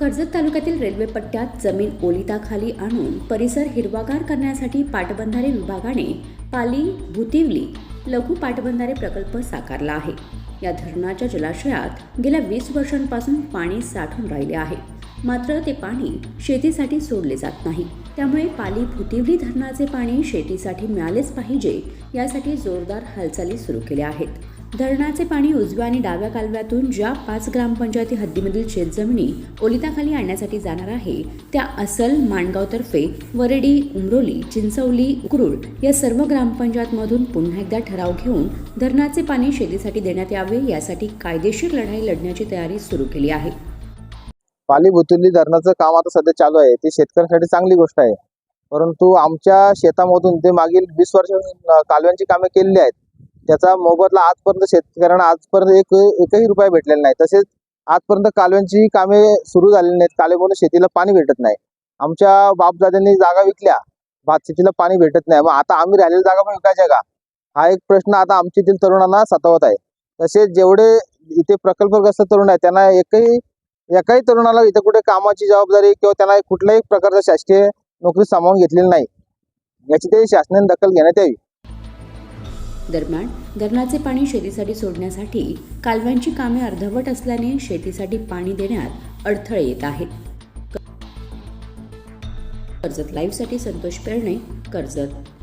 कर्जत तालुक्यातील रेल्वे पट्ट्यात जमीन ओलिताखाली आणून परिसर हिरवागार करण्यासाठी पाटबंधारे विभागाने पाली भुतिवली लघु पाटबंधारे प्रकल्प साकारला आहे. या धरणाच्या जलाशयात गेल्या वीस वर्षांपासून पाणी साठून राहिले आहे. मात्र ते पाणी शेतीसाठी सोडले जात नाही. त्यामुळे पाली भुतिवली धरणाचे पाणी शेतीसाठी मिळालेच पाहिजे यासाठी जोरदार हालचाली सुरू केल्या आहेत. धरणाचे पाणी उजव्या आणि डाव्या कालव्यातून ज्या पाच ग्रामपंचायती हद्दीमधील शेतजमिनी ओलिताखाली आणण्यासाठी जाणार आहे त्या असल माणगावतर्फे वरडी उमरोली चिंचवली उकरुड या सर्व ग्रामपंचायतमधून पुन्हा एकदा ठराव घेऊन धरणाचे पाणी शेतीसाठी देण्यात यावे यासाठी कायदेशीर लढाई लढण्याची तयारी सुरू केली आहे. पाली भुतुर्ली धरणाचं काम आता सध्या चालू आहे. ती शेतकऱ्यांसाठी चांगली गोष्ट आहे. परंतु आमच्या शेतामधून ते मागील वीस वर्ष कालव्यांची कामे केलेली आहेत. त्याचा मोबदला आजपर्यंत शेतकऱ्यांना आजपर्यंत एक एकही रुपया भेटलेला नाही. तसेच आजपर्यंत कालव्यांची कामे सुरू झालेली नाहीत. कालव्यामुळे शेतीला पाणी भेटत नाही. आमच्या बापदाद्यांनी जागा विकल्या. भात शेतीला पाणी भेटत नाही. मग आता आम्ही राहिलेली जागा पण विकायच्या का? हा एक प्रश्न आता आमच्या तरुणांना सतावत आहे. तसेच जेवढे इथे प्रकल्पग्रस्त तरुण आहेत त्यांना एकही एकाही तरुणाला इथे कुठे कामाची जबाबदारी किंवा त्यांना कुठल्याही प्रकारचा शासकीय नोकरी सामावून घेतलेली नाही. याची ते शासनाने दखल घेण्यात यावी. दरम्यान धरणाचे पाणी शेतीसाठी सोडण्यासाठी कालव्यांची कामे अर्धवट असल्याने शेतीसाठी पाणी देण्यात अडथळे येत आहेत. कर्जत लाईव्हसाठी संतोष पेरणे कर्जत.